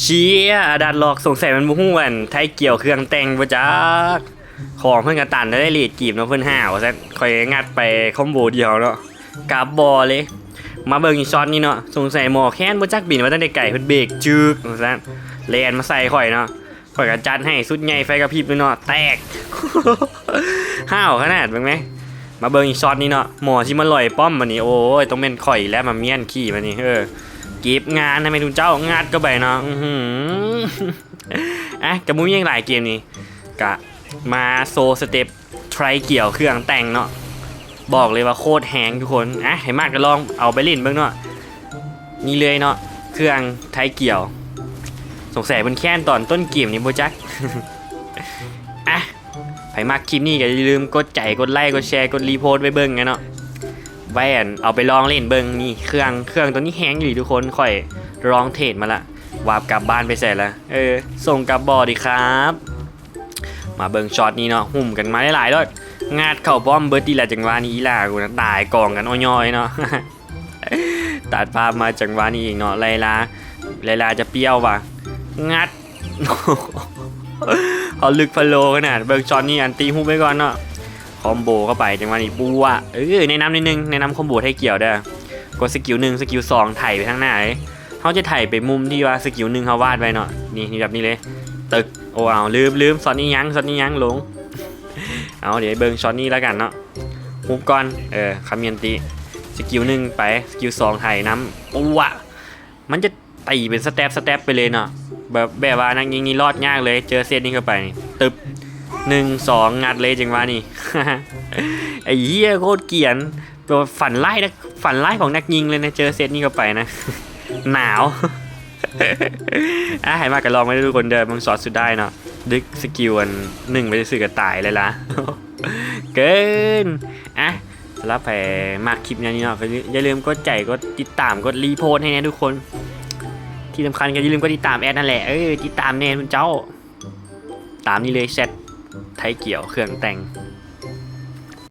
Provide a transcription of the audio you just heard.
เชี่ยดัดหลอกสงสัยมันบุ้งวันไทยเกี่ยวเครื่องแต่งประจักของเพื่อนกระตันได้เลดกีบเนาะเพื่อนห่าวซะคอยงัดไปคอมโบเดียวเนาะกราบบอเลย มาเบิ่งอีช็อตนี่เนาะสงสัยหมอแค้นบ่จักบินมาตั้งแต่ไก่เพิ่อนเบรกจึกซะแลนมาใส่ข่อยเนาะข่อยก็จัดให้สุดใหญ่ไฟกระพริบเลยเนาะแตกห้าวขนาดเบิ่งไหมมาเบิ่งอีช็อตนี่เนาะหมอที่มันลอยป้อมมันนี่โอ้ยต้องเป็นข่อยแล้วมาเมียนขี้มันนี่เออ ก็บงานทำไมทุนเจ้างัดก็ไปเนาะอื้มอะกับมุ้งยังหลายเกมนี้กะมาโซสเต็ปไทรเกี่ยวเครื่องแต่งเนาะบอกเลยว่าโคตรแหงทุกคนอะให้มากก็ลองเอาไปเล่นเบ้างเนาะนี่เลยเนาะเครื่องไทยเกี่ยว สงสัยเป็นแค่นตอนต้นเกมนี้โบจักอะใครมากคลิปนี้ก็อย่าลืมกดใจกดไลค์กดแชร์กดรีโพสต์ไว้เบิ่งกันเนาะ แวนเอาไปลองเล่นเบิงนี่เครื่องเครื่องตัวนี้แฮงอยู่ทุกคนค่อยลองเทรดมาละวาบกลับบ้านไปเสร็จล้วเออส่งกลับบอดีครับ มาเบิงช็อตนี้เนาะหุ่มกันมาหลายๆด้วยงาดเข่าป้อมเบิร์ดดีแหละจังหวะนี้อีล่ากูนะตายกองกันอ้อยๆเนาะตัดภาพมาจังหวะนี้อีกเนาะไลลาไลลาจะเปรี้ยวว่ะงัดเขาลึกพะโลขนาดเบิงช็อตนี้อันตีฮุบไว้ก่อนเนาะ อมโบเข้าไปจังหวะนี้ปูอะเออแนะนำนิดนึงแนะนำคอมโบให้เกี่ยวได้อกดสกิลหนึ่งสกิลสองไถ่ไปข้างหน้าเลยเขาจะไถ่ไปมุมที่ว่าสกิลหนึ่งเขาวาดไว้เนาะนี่นี่แบบนี้เลยตึกโอ้เอาลืมลืมช็อตนี้ยังช็อตนี้ยังลงเอาเดี๋ยวเบิ้งช็อตนี้แล้วกันเนาะฮุบก่อนเออคาเมียนตีสกิลหนึ่งไปสกิลสองไถ่น้ำปูอะมันจะตีเป็นสเต็ปสเต็ปไปเลยเนาะแบบแบบว่านักยิงนี่รอดยากเลย เจอเซตนี้เข้าไปตึบ หนึ่งสองงัดเลยจังวะนี่ ไอ้เหี้ยโคตรเกลียนตัวฝันไล่นะฝันไล่ของนักยิงเลยนะเจอเซตนี้เข้าไปนะ หนาวอะให้มากกันลองไม่ได้ทุกคนเดินมึงสอดสุดได้เนาะดึกสกิลอันหนึ่งไปสื่อกับตายเลยละเกินอะรับแผลมากคลิปนี้เนาะอย่าลืมกดใจกดติดตามกดรีโพสให้แน่ทุกคน ที่สำคัญก็อย่าลืมกดติดตามแอดนั่นแหละเออติดตามแน่คุณเจ้า ตามนี้เลยแชท ไทยเกี่ยวเครื่องแต่ง